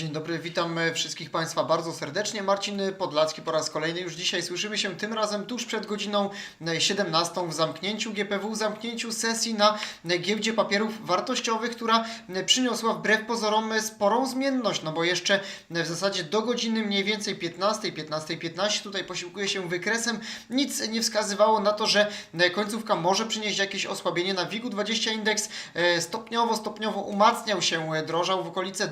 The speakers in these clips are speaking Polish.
Dzień dobry, witam e, wszystkich Państwa bardzo serdecznie. Marcin Podlacki po raz kolejny już dzisiaj słyszymy się tym razem tuż przed godziną e, 17 w zamknięciu GPW, zamknięciu sesji na e, giełdzie papierów wartościowych, która e, przyniosła wbrew pozorom e, sporą zmienność, no bo jeszcze e, w zasadzie do godziny mniej więcej 15, 15.15 tutaj posiłkuje się wykresem, nic nie wskazywało na to, że e, końcówka może przynieść jakieś osłabienie na WIG-20 indeks e, stopniowo, stopniowo umacniał się, e, drożał w okolice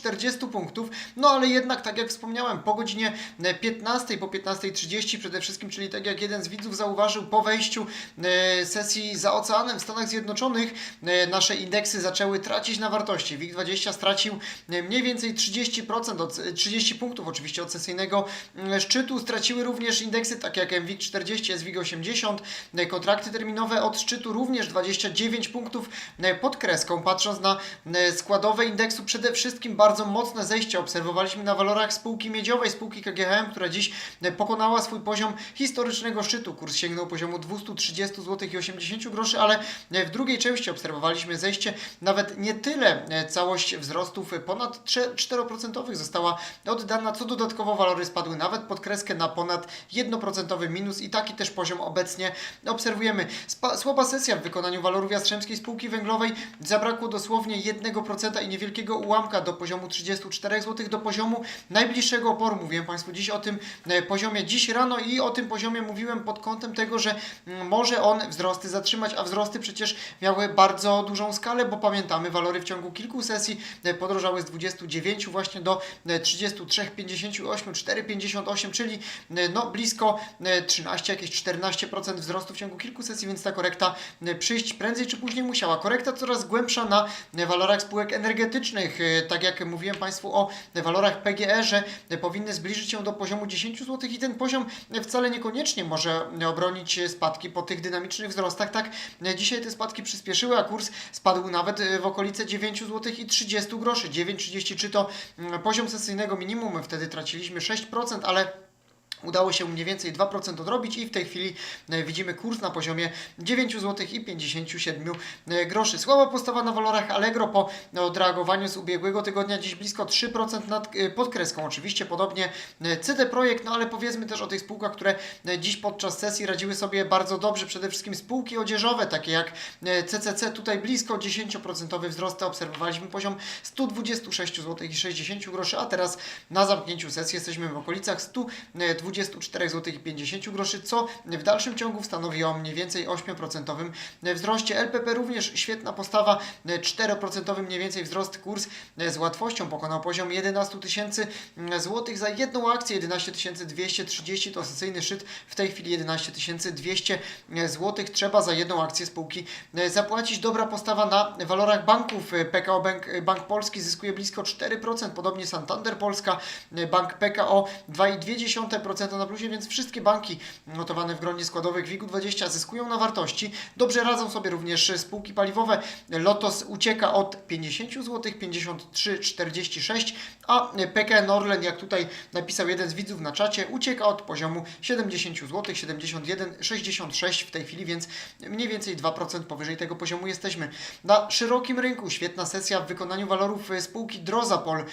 2140 punktów, no ale jednak, tak jak wspomniałem, po godzinie e, 15, po 15.30 przede wszystkim, czyli tak jak jeden z widzów zauważył, po wejściu e, sesji za oceanem w Stanach Zjednoczonych, e, nasze indeksy zaczęły tracić na wartości. WIG20 stracił e, mniej więcej 30%, od, e, 30 punktów oczywiście od sesyjnego szczytu. Straciły również indeksy takie jak MWIG40, SWIG80, e, kontrakty terminowe od szczytu również 29 punktów e, pod kreską. Patrząc na e, składowe indeksu, przede wszystkim bardzo mocne zejście obserwowaliśmy na walorach spółki miedziowej, spółki KGHM, która dziś e, pokonała swój poziom historycznego szczytu. Kurs sięgnął poziomu 230 zł i 80 groszy, ale e, w drugiej części obserwowaliśmy zejście nawet nie tyle e, całość wzrostów ponad 3 4% została oddana, co dodatkowo walory spadły nawet pod kreskę na ponad 1% minus i taki też poziom obecnie obserwujemy. Spa słaba sesja w wykonaniu walorów Jastrzębskiej Spółki Węglowej zabrakło dosłownie 1% i niewielkiego ułamka do poziomu 34 zł, do poziomu najbliższego oporu. Mówiłem Państwu dziś o tym e, poziomie dziś rano i o tym poziomie mówiłem pod kątem tego, że mm, może on wzrosty zatrzymać, a wzrosty przecież miały bardzo dużą skalę, bo pamiętamy, walory w ciągu kilku sesji e, podrożały z 29 właśnie do e, 33, 58, 4,58, czyli e, no blisko e, 13, jakieś 14% wzrostu w ciągu kilku sesji, więc ta korekta e, przyjść prędzej czy później musiała. Korekta coraz głębsza na e, walorach spółek energetycznych, e, tak jak mówiłem Państwu o walorach PGE, że powinny zbliżyć się do poziomu 10 zł i ten poziom wcale niekoniecznie może obronić spadki po tych dynamicznych wzrostach. Tak, dzisiaj te spadki przyspieszyły, a kurs spadł nawet w okolice 9 zł i 30 groszy. 9,33 to poziom sesyjnego minimum, wtedy traciliśmy 6%, ale Udało się mniej więcej 2% odrobić i w tej chwili e, widzimy kurs na poziomie 9 zł i 57 e, groszy. Słaba postawa na walorach Allegro po e, odreagowaniu z ubiegłego tygodnia, dziś blisko 3% nad, pod kreską. Oczywiście podobnie CD Projekt, no ale powiedzmy też o tych spółkach, które dziś podczas sesji radziły sobie bardzo dobrze. Przede wszystkim spółki odzieżowe, takie jak CCC, tutaj blisko 10% wzrost. Obserwowaliśmy poziom 126 zł i 60 groszy, a teraz na zamknięciu sesji jesteśmy w okolicach 120 24 zł i 50 groszy, co w dalszym ciągu stanowiło mniej więcej 8% wzroście. LPP również świetna postawa, 4% mniej więcej wzrost, kurs. Z łatwością pokonał poziom 11 tysięcy złotych za jedną akcję, 11 230 to sesyjny szczyt, w tej chwili 11 200 złotych. Trzeba za jedną akcję spółki zapłacić. Dobra postawa na walorach banków, PKO Bank, Bank Polski zyskuje blisko 4%, podobnie Santander Polska, Bank PKO 2,2% na plusie, więc wszystkie banki notowane w gronie składowych WIG-20 zyskują na wartości. Dobrze radzą sobie również spółki paliwowe. Lotos ucieka od 50 zł, 53,46, a PKN Orlen, jak tutaj napisał jeden z widzów na czacie, ucieka od poziomu 70 zł, 71,66 w tej chwili, więc mniej więcej 2% powyżej tego poziomu jesteśmy. Na szerokim rynku świetna sesja w wykonaniu walorów spółki Drozapol,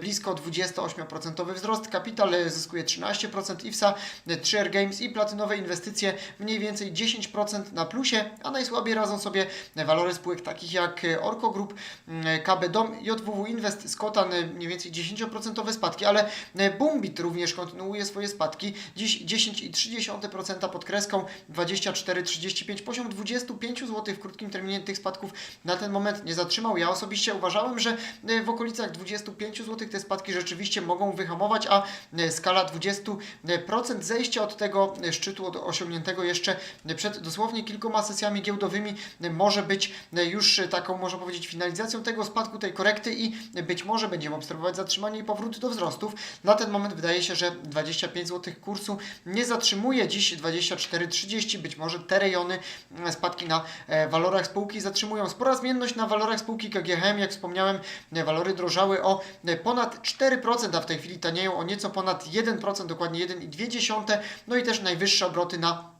blisko 28% wzrost, Capital zyskuje 13%, IFSA 3R Games i platynowe inwestycje mniej więcej 10% na plusie, a najsłabiej radzą sobie walory spółek takich jak Orko Group, KB Dom, JWW Invest, Skotan mniej więcej 10% spadki, ale Boombit również kontynuuje swoje spadki, dziś 10,3% pod kreską, 24,35, poziom 25 zł w krótkim terminie tych spadków na ten moment nie zatrzymał. Ja osobiście uważałem, że w okolicach 25 zł te spadki rzeczywiście mogą wyhamować, a skala 20% zejścia od tego szczytu osiągniętego jeszcze przed dosłownie kilkoma sesjami giełdowymi może być już taką, można powiedzieć, finalizacją tego spadku, tej korekty i być może będziemy obserwować zatrzymanie i powrót do wzrostów. Na ten moment wydaje się, że 25 zł kursu nie zatrzymuje. Dziś 24,30, być może te rejony spadki na e, walorach spółki zatrzymują. Spora zmienność na walorach spółki KGHM, jak wspomniałem, e, walory drożały o e, ponad 4%, a w tej chwili tanieją o nieco ponad 1%, dokładnie 1,2%. No i też najwyższe obroty na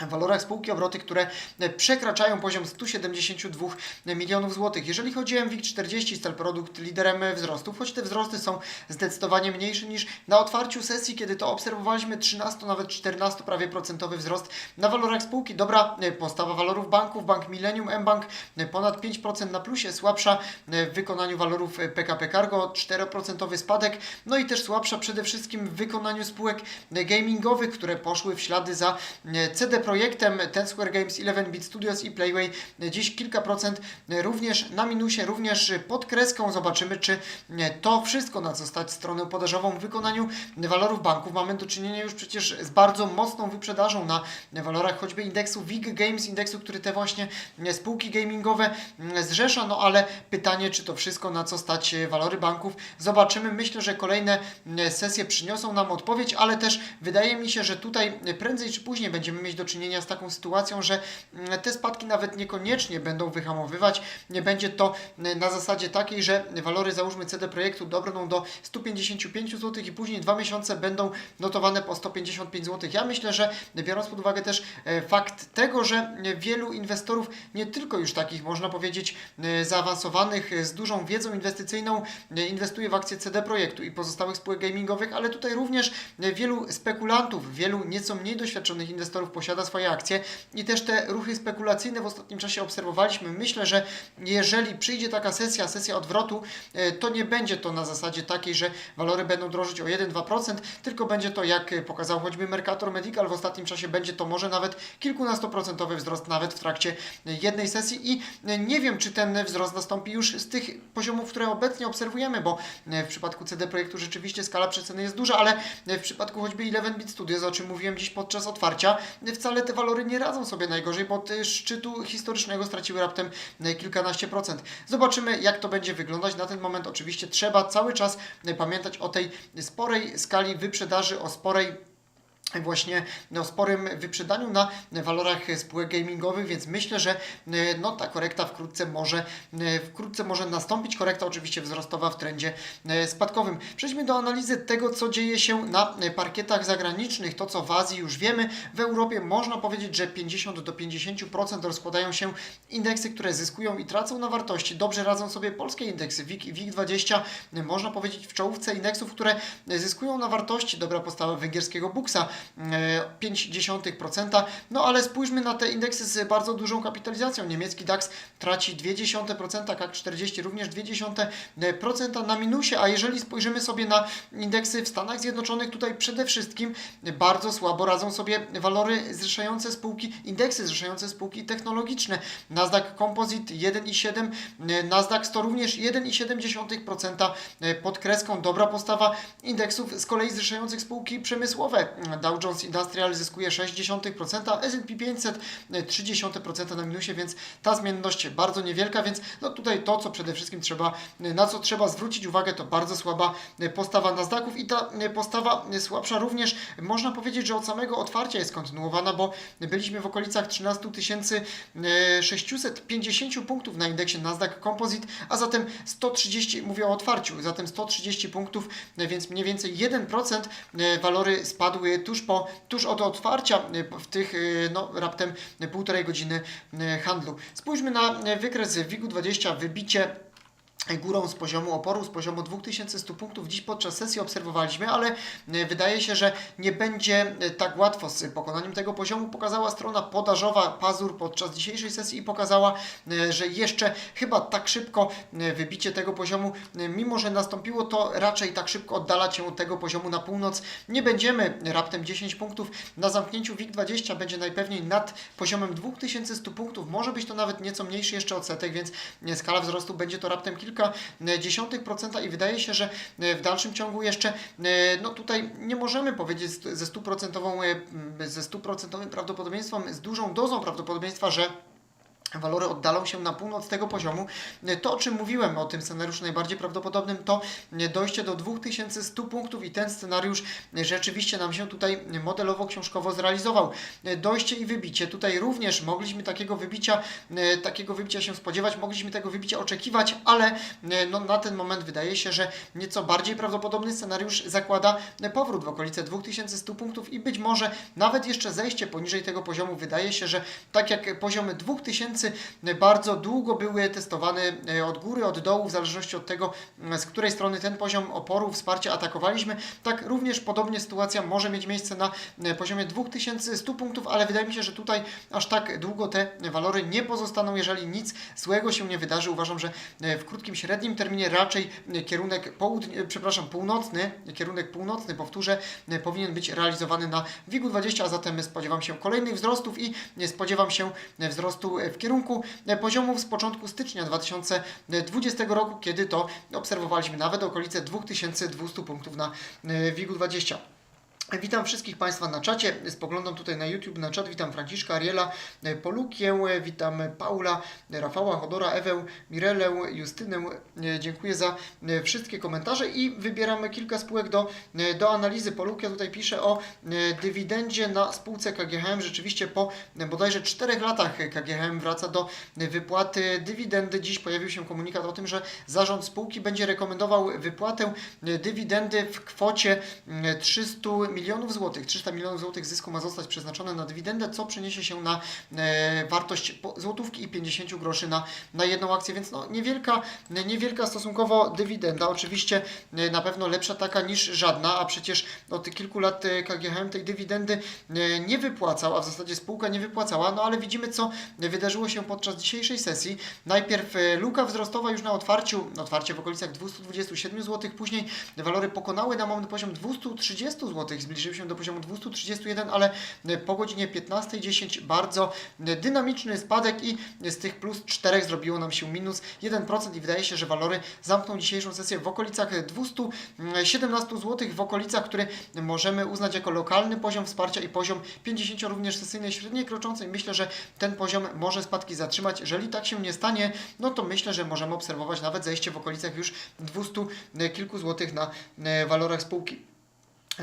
w walorach spółki obroty, które e, przekraczają poziom 172 milionów złotych. Jeżeli chodzi o MWIG40 Stel Produkt liderem wzrostów, choć te wzrosty są zdecydowanie mniejsze niż na otwarciu sesji, kiedy to obserwowaliśmy 13, nawet 14 prawie procentowy wzrost na walorach spółki. Dobra e, postawa walorów banków, Bank Millennium, mBank e, ponad 5% na plusie, słabsza w wykonaniu walorów PKP Cargo, 4% spadek, no i też słabsza przede wszystkim w wykonaniu spółek gamingowych, które poszły w ślady za e, CD Projektem, Ten Square Games, 11-Bit Studios i Playway. Dziś kilka procent również na minusie, również pod kreską. Zobaczymy, czy to wszystko, na co stać stronę podażową w wykonaniu walorów banków. Mamy do czynienia już przecież z bardzo mocną wyprzedażą na walorach choćby indeksu WIG Games, indeksu, który te właśnie spółki gamingowe zrzesza. No ale pytanie, czy to wszystko, na co stać walory banków, zobaczymy. Myślę, że kolejne sesje przyniosą nam odpowiedź, ale też wydaje mi się, że tutaj prędzej czy później będziemy mieć do czynienia z taką sytuacją, że mm, te spadki nawet niekoniecznie będą wyhamowywać. Nie będzie to mm, na zasadzie takiej, że walory załóżmy CD Projektu dobrną do 155 zł i później dwa miesiące będą notowane po 155 zł. Ja myślę, że biorąc pod uwagę też e, fakt tego, że wielu inwestorów, nie tylko już takich można powiedzieć e, zaawansowanych, e, z dużą wiedzą inwestycyjną, inwestuje w akcje CD Projektu i pozostałych spółek gamingowych, ale tutaj również wielu spekulantów, wielu nieco mniej doświadczonych inwestorów posiada swoje akcje i też te ruchy spekulacyjne w ostatnim czasie obserwowaliśmy. Myślę, że jeżeli przyjdzie taka sesja, sesja odwrotu, e, to nie będzie to na zasadzie takiej, że walory będą drożyć o 1-2%, tylko będzie to, jak pokazał choćby Mercator Medical w ostatnim czasie, będzie to może nawet kilkunastoprocentowy wzrost nawet w trakcie jednej sesji i nie wiem, czy ten wzrost nastąpi już z tych poziomów, które obecnie obserwujemy, bo w przypadku CD Projektu rzeczywiście skala przeceny jest duża, ale w przypadku choćby 11-bit Studios, o czym mówiłem dziś podczas otwarcia, e, wcale te walory nie radzą sobie najgorzej, bo szczytu historycznego straciły raptem e, kilkanaście procent. Zobaczymy, jak to będzie wyglądać. Na ten moment oczywiście trzeba cały czas e, pamiętać o tej sporej skali wyprzedaży, o sporej właśnie no, sporym wyprzedaniu na walorach spółek gamingowych, więc myślę, że e, no, ta korekta wkrótce może, e, wkrótce może nastąpić. Korekta oczywiście wzrostowa w trendzie e, spadkowym. Przejdźmy do analizy tego, co dzieje się na parkietach zagranicznych. To, co w Azji już wiemy. W Europie można powiedzieć, że 50 do 50% rozkładają się indeksy, które zyskują i tracą na wartości. Dobrze radzą sobie polskie indeksy. WIG, WIG20 e, można powiedzieć w czołówce indeksów, które zyskują na wartości. Dobra postawa węgierskiego Buksa 0,5%. No ale spójrzmy na te indeksy z bardzo dużą kapitalizacją. Niemiecki DAX traci 0,2%, CAC 40 również 0,2% na minusie, a jeżeli spojrzymy sobie na indeksy w Stanach Zjednoczonych, tutaj przede wszystkim bardzo słabo radzą sobie walory zrzeszające spółki, indeksy zrzeszające spółki technologiczne. Nasdaq Composite 1,7, Nasdaq 100 również 1,7% pod kreską. Dobra postawa indeksów z kolei zrzeszających spółki przemysłowe. Dow Jones Industrial zyskuje 0,6%, S&P 500 0,3% na minusie, więc ta zmienność bardzo niewielka, więc no tutaj to, co przede wszystkim trzeba, na co trzeba zwrócić uwagę, to bardzo słaba postawa Nasdaqów i ta postawa słabsza również. Można powiedzieć, że od samego otwarcia jest kontynuowana, bo byliśmy w okolicach 13 650 punktów na indeksie Nasdaq Composite, a zatem 130, mówię o otwarciu, zatem 130 punktów, więc mniej więcej 1% walory spadły tuż po, tuż od otwarcia w tych no, raptem półtorej godziny handlu. Spójrzmy na wykres WIG-20, wybicie górą z poziomu oporu, z poziomu 2100 punktów dziś podczas sesji obserwowaliśmy, ale e, wydaje się, że nie będzie e, tak łatwo z pokonaniem tego poziomu. Pokazała strona podażowa Pazur podczas dzisiejszej sesji i pokazała, e, że jeszcze chyba tak szybko wybicie tego poziomu, mimo że nastąpiło to raczej tak szybko oddalać się od tego poziomu na północ, nie będziemy raptem 10 punktów. Na zamknięciu WIG20 będzie najpewniej nad poziomem 2100 punktów, może być to nawet nieco mniejszy jeszcze odsetek, więc skala wzrostu będzie to raptem kilka kilka dziesiątych procenta i wydaje się, że w dalszym ciągu jeszcze no tutaj nie możemy powiedzieć ze stuprocentową ze stuprocentowym prawdopodobieństwem, z dużą dozą prawdopodobieństwa, że walory oddalą się na północ tego poziomu. To, o czym mówiłem o tym scenariuszu najbardziej prawdopodobnym, to dojście do 2100 punktów i ten scenariusz rzeczywiście nam się tutaj modelowo-książkowo zrealizował. Dojście i wybicie. Tutaj również mogliśmy takiego wybicia, takiego wybicia się spodziewać, mogliśmy tego wybicia oczekiwać, ale no, na ten moment wydaje się, że nieco bardziej prawdopodobny scenariusz zakłada powrót w okolice 2100 punktów i być może nawet jeszcze zejście poniżej tego poziomu. Wydaje się, że tak jak poziomy 2000 bardzo długo były testowane e, od góry, od dołu, w zależności od tego, z której strony ten poziom oporu, wsparcia atakowaliśmy. Tak również podobnie sytuacja może mieć miejsce na e, poziomie 2100 punktów, ale wydaje mi się, że tutaj aż tak długo te walory nie pozostaną, jeżeli nic złego się nie wydarzy. Uważam, że e, w krótkim, średnim terminie raczej kierunek południ, przepraszam, północny, kierunek północny, powtórzę, powinien być realizowany na WIG-20, a zatem spodziewam się kolejnych wzrostów i spodziewam się wzrostu w kierunku poziomów z początku stycznia 2020 roku, kiedy to obserwowaliśmy nawet okolice 2200 punktów na WIG-20. Witam wszystkich Państwa na czacie. Spoglądam tutaj na YouTube, na czat. Witam Franciszka, Ariela, Polukię, witam Paula, Rafała, Chodora, Ewę, Mirelę, Justynę. Dziękuję za wszystkie komentarze i wybieramy kilka spółek do, do analizy. Polukia tutaj pisze o dywidendzie na spółce KGHM. Rzeczywiście po bodajże 4 latach KGHM wraca do wypłaty dywidendy. Dziś pojawił się komunikat o tym, że zarząd spółki będzie rekomendował wypłatę dywidendy w kwocie 300 milionów złotych, 300 milionów złotych zysku ma zostać przeznaczone na dywidendę, co przeniesie się na e, wartość złotówki i 50 groszy na, na jedną akcję, więc no, niewielka, niewielka stosunkowo dywidenda. Oczywiście e, na pewno lepsza taka niż żadna, a przecież od kilku lat e, KGHM tej dywidendy nie wypłacał, a w zasadzie spółka nie wypłacała, no ale widzimy co wydarzyło się podczas dzisiejszej sesji. Najpierw luka wzrostowa już na otwarciu, otwarcie w okolicach 227 zł, później walory pokonały na moment poziom 230 zł, zbliżyły się do poziomu 231, ale e, po godzinie 15.10 bardzo e, dynamiczny spadek i z tych plus 4 zrobiło nam się minus 1% i wydaje się, że walory zamkną dzisiejszą sesję w okolicach 217 zł, w okolicach, które możemy uznać jako lokalny poziom wsparcia i poziom 50 również sesyjnej średniej kroczącej. Myślę, że ten poziom może spadki zatrzymać. Jeżeli tak się nie stanie, no to myślę, że możemy obserwować nawet zejście w okolicach już 200 kilku złotych na e, walorach spółki.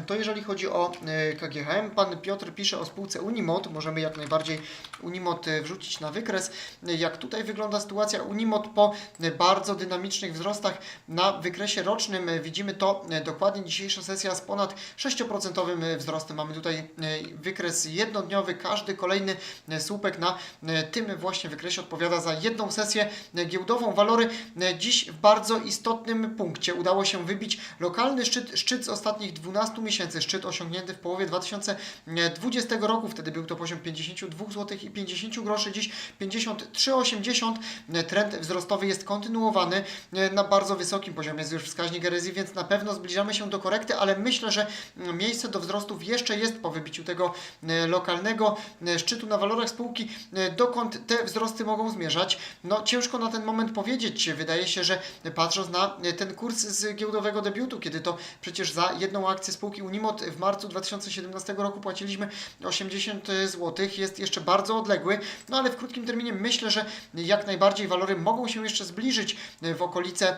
To jeżeli chodzi o e, KGHM, pan Piotr pisze o spółce Unimod. Możemy jak najbardziej Unimod e, wrzucić na wykres. Jak tutaj wygląda sytuacja Unimod po bardzo dynamicznych wzrostach na wykresie rocznym? Widzimy to e, dokładnie. Dzisiejsza sesja z ponad 6% wzrostem. Mamy tutaj wykres jednodniowy. Każdy kolejny słupek na tym właśnie wykresie odpowiada za jedną sesję giełdową. Walory dziś w bardzo istotnym punkcie. Udało się wybić lokalny szczyt, szczyt z ostatnich 12 miesięcy, szczyt osiągnięty w połowie 2020 roku, wtedy był to poziom 52 zł i 50 groszy, dziś 53,80. Trend wzrostowy jest kontynuowany na bardzo wysokim poziomie, jest już wskaźnik erezji, więc na pewno zbliżamy się do korekty, ale myślę, że miejsce do wzrostów jeszcze jest po wybiciu tego lokalnego szczytu na walorach spółki, dokąd te wzrosty mogą zmierzać. No ciężko na ten moment powiedzieć, wydaje się, że patrząc na ten kurs z giełdowego debiutu, kiedy to przecież za jedną akcję spółki spółki Unimod w marcu 2017 roku płaciliśmy 80 zł, jest jeszcze bardzo odległy, no ale w krótkim terminie myślę, że jak najbardziej walory mogą się jeszcze zbliżyć w okolice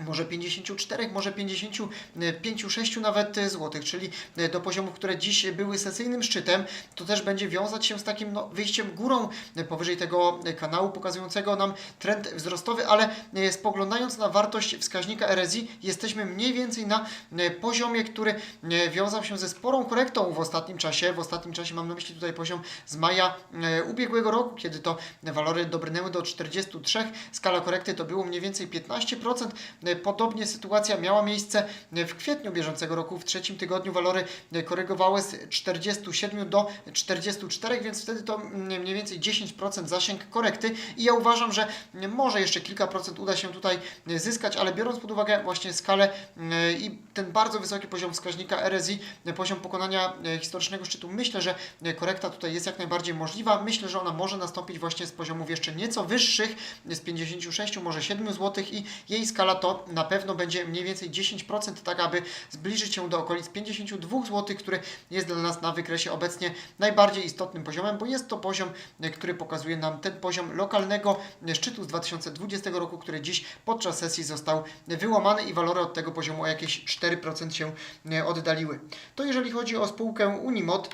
może 54, może 55, 6 nawet złotych, czyli do poziomów, które dziś były sesyjnym szczytem, to też będzie wiązać się z takim no, wyjściem górą powyżej tego kanału pokazującego nam trend wzrostowy, ale spoglądając na wartość wskaźnika RSI, jesteśmy mniej więcej na poziomie, który wiązał się ze sporą korektą w ostatnim czasie. W ostatnim czasie mam na myśli tutaj poziom z maja ubiegłego roku, kiedy to walory dobrnęły do 43. Skala korekty to było mniej więcej 15%. Podobnie sytuacja miała miejsce w kwietniu bieżącego roku. W trzecim tygodniu walory korygowały z 47 do 44, więc wtedy to mniej więcej 10% zasięg korekty i ja uważam, że może jeszcze kilka procent uda się tutaj zyskać, ale biorąc pod uwagę właśnie skalę i ten bardzo wysoki poziom wskaźnika RSI, poziom pokonania historycznego szczytu, myślę, że korekta tutaj jest jak najbardziej możliwa. Myślę, że ona może nastąpić właśnie z poziomów jeszcze nieco wyższych, z 56, może 7 zł i jej skala to na pewno będzie mniej więcej 10%, tak aby zbliżyć się do okolic 52 zł, który jest dla nas na wykresie obecnie najbardziej istotnym poziomem, bo jest to poziom, który pokazuje nam ten poziom lokalnego szczytu z 2020 roku, który dziś podczas sesji został wyłamany i walory od tego poziomu o jakieś 4% się oddaliły. To jeżeli chodzi o spółkę Unimod,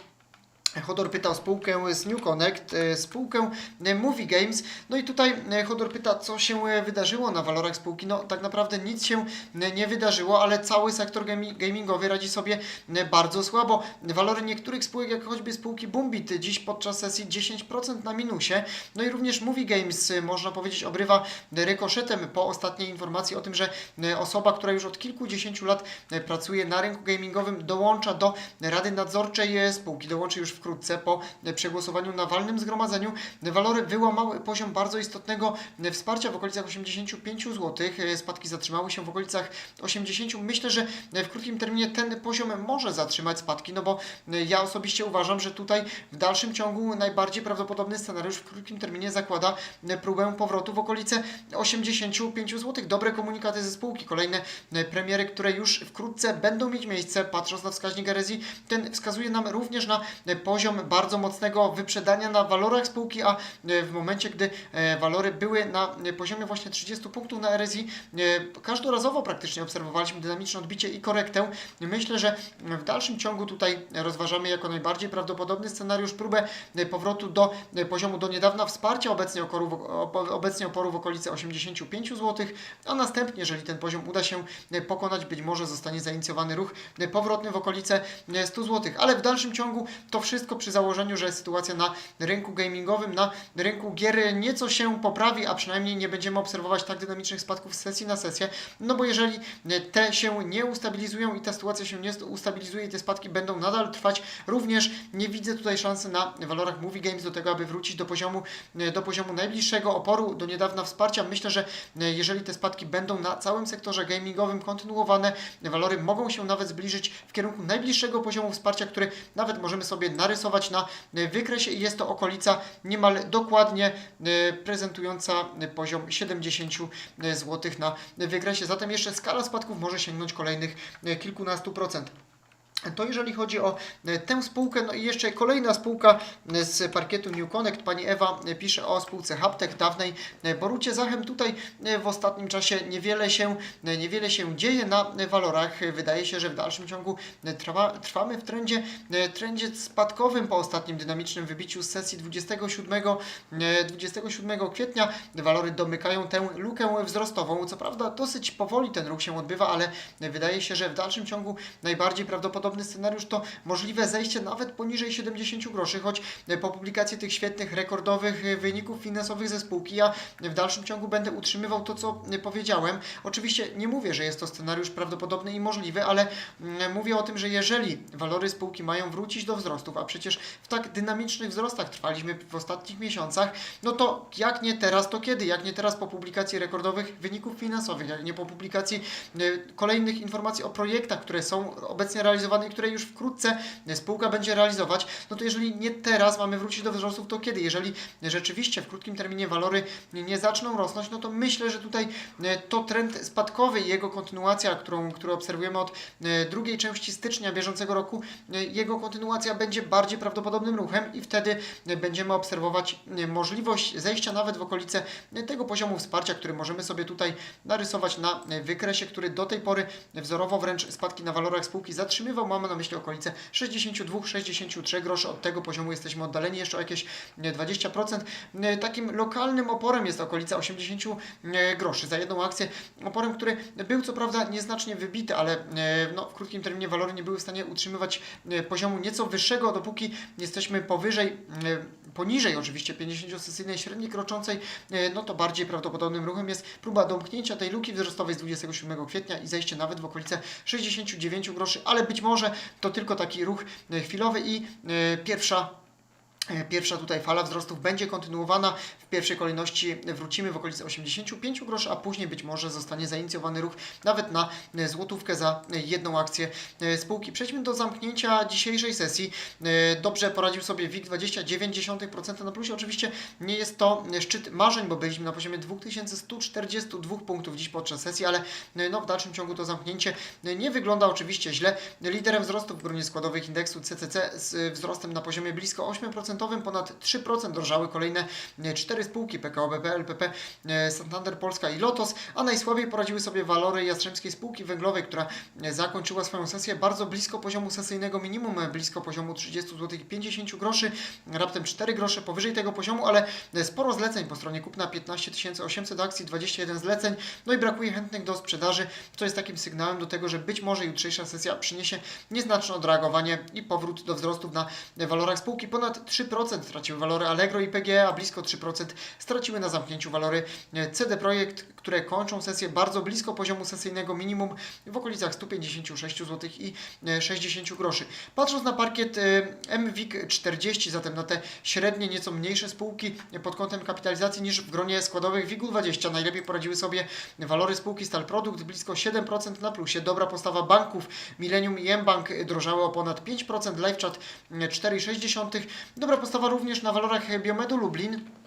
Hodor pyta spółkę z New Connect, e, spółkę e, Movie Games. No i tutaj e, Hodor pyta, co się wydarzyło na walorach spółki. No tak naprawdę nic się nie wydarzyło, ale cały sektor gami- gamingowy radzi sobie bardzo słabo. Walory niektórych spółek, jak choćby spółki Bumbit, dziś podczas sesji 10% na minusie. No i również Movie Games, można powiedzieć, obrywa rykoszetem po ostatniej informacji o tym, że osoba, która już od kilkudziesięciu lat pracuje na rynku gamingowym, dołącza do Rady Nadzorczej spółki. Dołączy już wkrótce po przegłosowaniu na walnym zgromadzeniu. Walory wyłamały poziom bardzo istotnego wsparcia w okolicach 85 zł. Spadki zatrzymały się w okolicach 80. Myślę, że w krótkim terminie ten poziom może zatrzymać spadki, no bo ja osobiście uważam, że tutaj w dalszym ciągu najbardziej prawdopodobny scenariusz w krótkim terminie zakłada próbę powrotu w okolice 85 zł. Dobre komunikaty ze spółki, kolejne premiery, które już wkrótce będą mieć miejsce, patrząc na wskaźnik Erezji, ten wskazuje nam również na e, poziom bardzo mocnego wyprzedania na walorach spółki, a e, w momencie, gdy e, walory były na e, poziomie właśnie 30 punktów na e, każdorazowo praktycznie obserwowaliśmy dynamiczne odbicie i korektę. Myślę, że w dalszym ciągu tutaj rozważamy jako najbardziej prawdopodobny scenariusz próbę powrotu do poziomu do niedawna wsparcia obecnie, oporu, obecnie oporu w okolicy 85 zł, a następnie, jeżeli ten poziom uda się pokonać, być może zostanie zainicjowany ruch powrotny w okolice e, 100 zł, ale w dalszym ciągu to wszystko przy założeniu, że sytuacja na rynku gamingowym, na rynku gier nieco się poprawi, a przynajmniej nie będziemy obserwować tak dynamicznych spadków z sesji na sesję, no bo jeżeli te się nie ustabilizują i ta sytuacja się nie ustabilizuje i te spadki będą nadal trwać, również nie widzę tutaj szansy na walorach Movie Games do tego, aby wrócić do poziomu, do poziomu najbliższego oporu, do niedawna wsparcia. Myślę, że jeżeli te spadki będą na całym sektorze gamingowym kontynuowane, walory mogą się nawet zbliżyć w kierunku najbliższego poziomu wsparcia, który nawet możemy sobie narysować na e, wykresie i jest to okolica niemal dokładnie e, prezentująca e, poziom 70 zł na wykresie. Zatem jeszcze skala spadków może sięgnąć kolejnych e, kilkunastu procent. To jeżeli chodzi o e, tę spółkę, no i jeszcze kolejna spółka e, z parkietu New Connect. Pani Ewa e, pisze o spółce Haptek, dawnej Borucie Zachem. Tutaj w ostatnim czasie niewiele się, niewiele się dzieje na walorach. Wydaje się, że w dalszym ciągu trwa, trwamy w trendzie, trendzie spadkowym po ostatnim dynamicznym wybiciu z sesji 27, e, 27 kwietnia. Walory domykają tę lukę wzrostową. Co prawda dosyć powoli ten ruch się odbywa, ale wydaje się, że w dalszym ciągu najbardziej prawdopodobny scenariusz to możliwe zejście nawet poniżej 70 groszy, choć e, po publikacji tych świetnych, rekordowych e, wyników finansowych ze spółki ja w dalszym ciągu będę utrzymywał to, co e, powiedziałem. Oczywiście nie mówię, że jest to scenariusz prawdopodobny i możliwy, ale mm, mówię o tym, że jeżeli walory spółki mają wrócić do wzrostów, a przecież w tak dynamicznych wzrostach trwaliśmy w ostatnich miesiącach, no to jak nie teraz, to kiedy? Jak nie teraz po publikacji rekordowych wyników finansowych, jak nie po publikacji e, kolejnych informacji o projektach, które są obecnie realizowane i które już wkrótce spółka będzie realizować, no to jeżeli nie teraz mamy wrócić do wzrostów, to kiedy? Jeżeli rzeczywiście w krótkim terminie walory nie zaczną rosnąć, no to myślę, że tutaj e, to trend spadkowy i jego kontynuacja, którą, którą obserwujemy od e, drugiej części stycznia bieżącego roku, e, jego kontynuacja będzie bardziej prawdopodobnym ruchem i wtedy będziemy obserwować możliwość zejścia nawet w okolice tego poziomu wsparcia, który możemy sobie tutaj narysować na wykresie, który do tej pory wzorowo wręcz spadki na walorach spółki zatrzymywał. Mamy na myśli okolice 62-63 groszy. Od tego poziomu jesteśmy oddaleni jeszcze o jakieś e, 20%. E, Takim lokalnym oporem jest okolica 80 e, groszy za jedną akcję. Oporem, który był co prawda nieznacznie wybity, ale no, w krótkim terminie walory nie były w stanie utrzymywać poziomu nieco wyższego, dopóki jesteśmy powyżej, poniżej oczywiście 50-sesyjnej średniej kroczącej, no to bardziej prawdopodobnym ruchem jest próba domknięcia tej luki wzrostowej z 27 kwietnia i zejście nawet w okolice 69 groszy, ale być może to tylko taki ruch e, chwilowy i e, pierwsza Pierwsza tutaj fala wzrostów będzie kontynuowana. W pierwszej kolejności wrócimy w okolice 85 groszy, a później być może zostanie zainicjowany ruch nawet na e, złotówkę za e, jedną akcję e, spółki. Przejdźmy do zamknięcia dzisiejszej sesji. E, Dobrze poradził sobie WIG 29% na plusie. Oczywiście nie jest to szczyt marzeń, bo byliśmy na poziomie 2142 punktów dziś podczas sesji, ale e, no, w dalszym ciągu to zamknięcie e, nie wygląda oczywiście źle. Liderem wzrostu w gronie składowych indeksu CCC z wzrostem na poziomie blisko 8%, ponad 3% drżały kolejne e, cztery spółki PKO BP, LPP, e, Santander Polska i Lotos, a najsłabiej poradziły sobie walory Jastrzębskiej Spółki Węglowej, która e, zakończyła swoją sesję bardzo blisko poziomu sesyjnego minimum, blisko poziomu 30 zł 50 groszy, raptem 4 grosze powyżej tego poziomu, ale sporo zleceń po stronie kupna 15 800 akcji, 21 zleceń, no i brakuje chętnych do sprzedaży, co jest takim sygnałem do tego, że być może jutrzejsza sesja przyniesie nieznaczne odreagowanie i powrót do wzrostów na walorach spółki. Ponad 3% straciły walory Allegro i PGE, a blisko 3% straciły na zamknięciu walory CD Projekt, które kończą sesję bardzo blisko poziomu sesyjnego minimum w okolicach 156 zł i e, 60 groszy. Patrząc na parkiet e, MWIG 40, zatem na te średnie, nieco mniejsze spółki e, pod kątem kapitalizacji niż w gronie składowych WIG 20, najlepiej poradziły sobie walory spółki Stal Produkt, blisko 7% na plusie. Dobra postawa banków, Millennium i mBank drożały o ponad 5%, LiveChat e, 4,6%. Dobra postawa również na walorach Biomedu Lublin.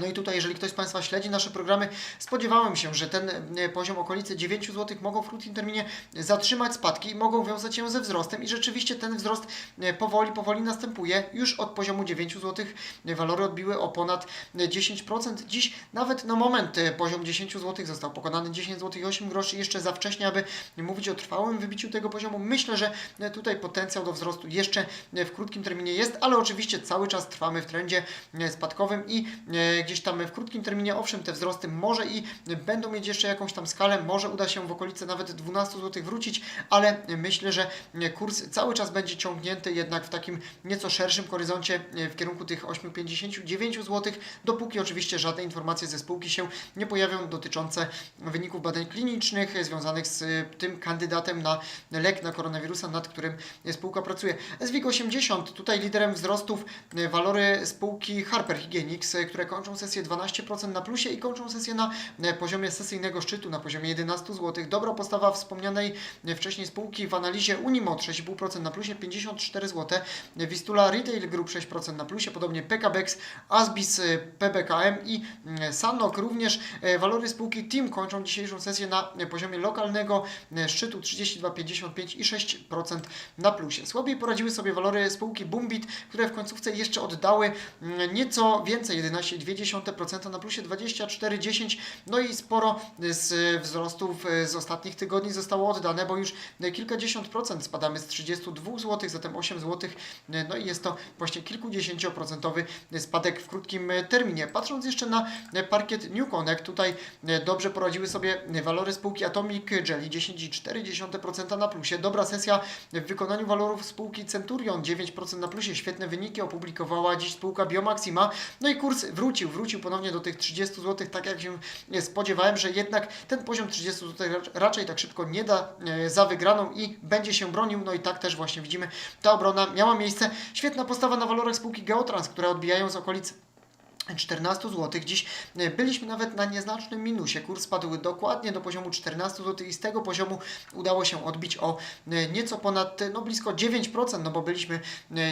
No i tutaj, jeżeli ktoś z Państwa śledzi nasze programy, spodziewałem się, że ten e, poziom okolicy 9 zł mogą w krótkim terminie zatrzymać spadki, mogą wiązać się ze wzrostem i rzeczywiście ten wzrost e, powoli, powoli następuje. Już od poziomu 9 zł walory odbiły o ponad e, 10%. Dziś nawet na moment e, poziom 10 zł został pokonany 10 zł i 8 groszy. Jeszcze za wcześnie, aby mówić o trwałym wybiciu tego poziomu. Myślę, że e, tutaj potencjał do wzrostu jeszcze e, w krótkim terminie jest, ale oczywiście cały czas trwamy w trendzie e, spadkowym i e, gdzieś tam w krótkim terminie, owszem, te wzrosty może i będą mieć jeszcze jakąś tam skalę, może uda się w okolice nawet 12 zł wrócić, ale myślę, że kurs cały czas będzie ciągnięty jednak w takim nieco szerszym horyzoncie e, w kierunku tych 8,59 zł, dopóki oczywiście żadne informacje ze spółki się nie pojawią dotyczące wyników badań klinicznych związanych z e, tym kandydatem na lek na koronawirusa, nad którym spółka pracuje. SWIG 80, tutaj liderem wzrostów e, walory spółki Harper Hygienics, które kończą sesję 12% na plusie i kończą sesję na e, poziomie sesyjnego szczytu, na poziomie 11 zł. Dobra postawa wspomnianej e, wcześniej spółki w analizie Unimod 6,5% na plusie, 54 zł. Vistula Retail Group 6% na plusie, podobnie PKBEX, Asbis, e, PBKM i Sanok. Również walory spółki Team kończą dzisiejszą sesję na poziomie lokalnego szczytu 32,55 i 6% na plusie. Słabiej poradziły sobie walory spółki Boombit, które w końcówce jeszcze oddały mm, nieco więcej, 11,2% na plusie, 24,10 no i sporo z wzrostów e, z ostatnich tygodni zostało oddane, bo już kilkadziesiąt procent spadamy z 32 zł, zatem 8 zł, no i jest to właśnie kilkudziesięcioprocentowy spadek w krótkim terminie. Patrząc jeszcze na parkiet New Connect, tutaj dobrze poradziły sobie walory spółki Atomic Jelly 10,4% na plusie. Dobra sesja w wykonaniu walorów spółki Centurion 9% na plusie. Świetne wyniki opublikowała dziś spółka Biomaxima. No i kurs wrócił, wrócił ponownie do tych 30 zł, tak jak się spodziewałem, że jednak ten poziom 30 zł rac- raczej tak szybko nie da e, za wygraną i będzie się bronił. No i tak też właśnie widzimy, ta obrona miała miejsce. Świetna postawa na walorach spółki Geotrans, które odbijają z okolic 14 zł. Dziś e, byliśmy nawet na nieznacznym minusie. Kurs spadł dokładnie do poziomu 14 zł i z tego poziomu udało się odbić o e, nieco ponad, e, no blisko 9%, no bo byliśmy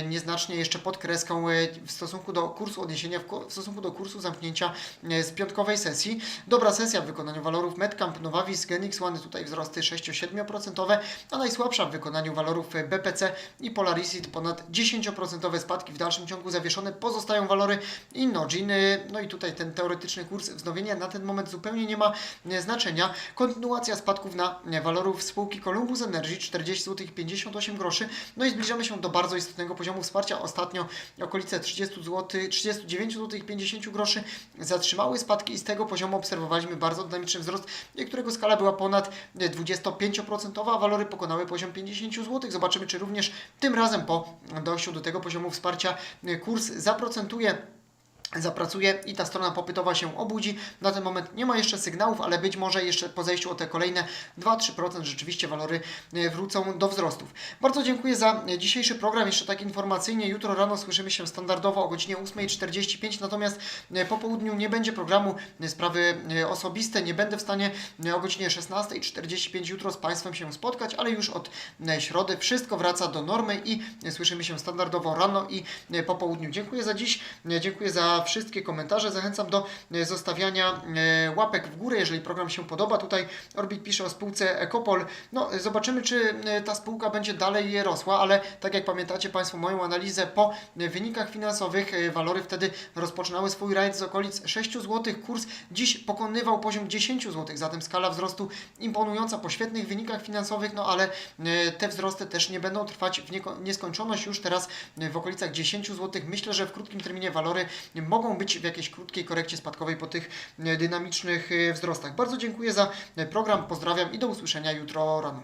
nieznacznie jeszcze pod kreską w stosunku do kursu odniesienia, w stosunku do kursu zamknięcia z piątkowej sesji. Dobra sesja w wykonaniu walorów Medcamp, Novavis, Genix One, tutaj wzrosty 6-7%, a najsłabsza w wykonaniu walorów BPC i Polarisit ponad 10% spadki w dalszym ciągu zawieszone. Pozostają walory Innogin, e, no i tutaj ten teoretyczny kurs wznowienia na ten moment zupełnie nie ma znaczenia. Kontynuacja spadków na walorów spółki Columbus Energy 40 zł 58 groszy. No i zbliżamy się do bardzo istotnego poziomu wsparcia. Ostatnio okolice 30 zł, 39 zł 50 groszy zatrzymały spadki i z tego poziomu obserwowaliśmy bardzo dynamiczny wzrost, którego skala była ponad e, 25%, a walory pokonały poziom 50 zł. Zobaczymy, czy również tym razem po dojściu do tego poziomu wsparcia kurs zaprocentuje zapracuje i ta strona popytowa się obudzi. Na ten moment nie ma jeszcze sygnałów, ale być może jeszcze po zejściu o te kolejne 2-3% rzeczywiście walory e, wrócą do wzrostów. Bardzo dziękuję za dzisiejszy program, jeszcze tak informacyjnie. Jutro rano słyszymy się standardowo o godzinie 8.45, natomiast e, po południu nie będzie programu e, sprawy osobiste. Nie będę w stanie o godzinie 16.45 jutro z Państwem się spotkać, ale już od środy wszystko wraca do normy i słyszymy się standardowo rano i po południu. Dziękuję za dziś, dziękuję za wszystkie komentarze. Zachęcam do e, zostawiania e, łapek w górę, jeżeli program się podoba. Tutaj Orbit pisze o spółce Ekopol. No, zobaczymy, czy e, ta spółka będzie dalej rosła, ale tak jak pamiętacie Państwo moją analizę po wynikach finansowych, walory wtedy rozpoczynały swój rajd z okolic 6 zł. Kurs dziś pokonywał poziom 10 zł, zatem skala wzrostu imponująca po świetnych wynikach finansowych, no ale te wzrosty też nie będą trwać w nieskończoność. Już teraz w okolicach 10 zł. Myślę, że w krótkim terminie walory mogą mogą być w jakiejś krótkiej korekcie spadkowej po tych e, dynamicznych e, wzrostach. Bardzo dziękuję za e, program, pozdrawiam i do usłyszenia jutro rano.